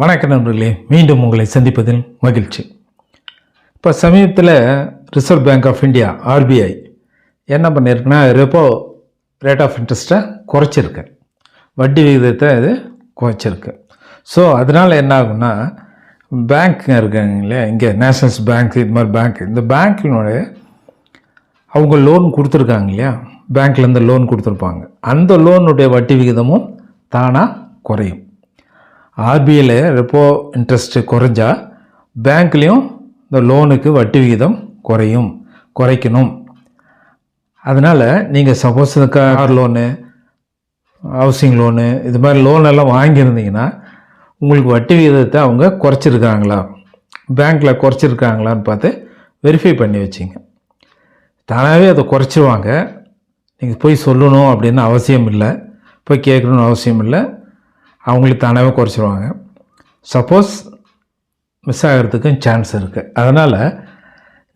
வணக்கம் நண்பர்களே மீண்டும் உங்களை சந்திப்பதில் மகிழ்ச்சி. இப்போ சமீபத்தில் Reserve Bank of India RBI என்ன பண்ணியிருக்குன்னா ரெப்போ ரேட் ஆஃப் இன்ட்ரெஸ்ட்டை குறைச்சிருக்கு. வட்டி விகிதத்தை இது குறைச்சிருக்கு. ஸோ அதனால் என்ன ஆகும்னா பேங்க் இருக்காங்க இல்லையா இங்கே நேஷனல்ஸ் பேங்க் இது மாதிரி பேங்க் இந்த பேங்க்கினுடைய அவங்க லோன் கொடுத்துருக்காங்க இல்லையா பேங்க்லேருந்து லோன் கொடுத்துருப்பாங்க. அந்த லோனுடைய வட்டி விகிதமும் தானாக குறையும். ஆர்பிஐயில் ரெப்போ இன்ட்ரெஸ்ட்டு குறைஞ்சா பேங்க்லேயும் இந்த லோனுக்கு வட்டி விகிதம் குறையும் குறைக்கணும். அதனால் நீங்கள் சப்போஸ் இந்த கார் லோனு ஹவுசிங் லோனு இது மாதிரி லோன் எல்லாம் வாங்கியிருந்தீங்கன்னா உங்களுக்கு வட்டி விகிதத்தை அவங்க குறைச்சிருக்காங்களா? பேங்க்கில் குறைச்சிருக்காங்களான்னு பார்த்து வெரிஃபை பண்ணி வச்சிங்க. தானாகவே அதை குறைச்சிருவாங்க. நீங்கள் போய் சொல்லணும் அப்படின்னு அவசியம் இல்லை. போய் கேட்கணும்னு அவசியம் இல்லை. அவங்களுக்கு தானாகவே குறைச்சிருவாங்க. சப்போஸ் மிஸ் ஆகிறதுக்கும் சான்ஸ் இருக்குது அதனால்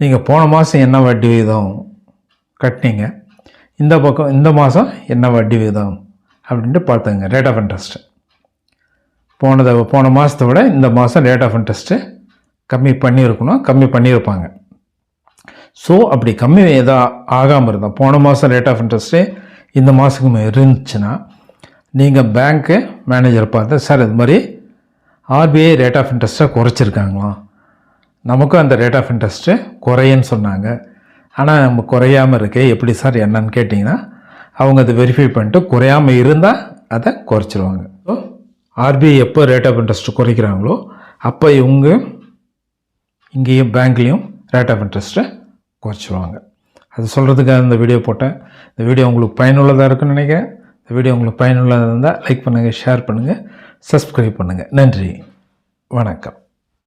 நீங்கள் போன மாதம் என்ன வட்டி விகிதம் கட்டினீங்க? இந்த பக்கம் இந்த மாதம் என்ன வட்டி விகிதம் அப்படின்ட்டு பார்த்துங்க ரேட் ஆஃப் இன்ட்ரெஸ்ட்டு போனதை போன மாதத்தை விட இந்த மாதம் ரேட் ஆஃப் இன்ட்ரெஸ்ட்டு கம்மி பண்ணியிருக்கணும் கம்மி பண்ணியிருப்பாங்க. ஸோ அப்படி கம்மி எதா ஆகாமல் இருந்தால் போன மாதம் ரேட் ஆஃப் இன்ட்ரெஸ்ட்டு இந்த மாதத்துக்கு இருந்துச்சுன்னா நீங்கள் பேங்க்கு மேனேஜர் பார்த்து சார் இது மாதிரி ஆர்பிஐ ரேட் ஆஃப் இன்ட்ரெஸ்ட்டை குறைச்சிருக்காங்களாம் நமக்கும் அந்த ரேட் ஆஃப் இன்ட்ரெஸ்ட்டு குறையன்னு சொன்னாங்க. ஆனால் நம்ம குறையாமல் இருக்கே எப்படி சார் என்னன்னு கேட்டிங்கன்னா அவங்க அதை வெரிஃபை பண்ணிட்டு குறையாமல் இருந்தால் அதை குறைச்சிருவாங்க. ஸோ ஆர்பிஐ எப்போ ரேட் ஆஃப் இன்ட்ரெஸ்ட் குறைக்கிறாங்களோ அப்போ இவங்க இங்கேயும் பேங்க்லேயும் ரேட் ஆஃப் இன்ட்ரெஸ்ட்டை குறைச்சிருவாங்க. அது சொல்கிறதுக்காக இந்த வீடியோ போட்டேன். இந்த வீடியோ உங்களுக்கு பயனுள்ளதாக இருக்குன்னு நினைக்கிறேன். இந்த வீடியோ உங்களுக்கு பயனுள்ளதாக இருந்தால் லைக் பண்ணுங்கள் ஷேர் பண்ணுங்கள் சப்ஸ்கிரைப் பண்ணுங்கள் நன்றி. வணக்கம்.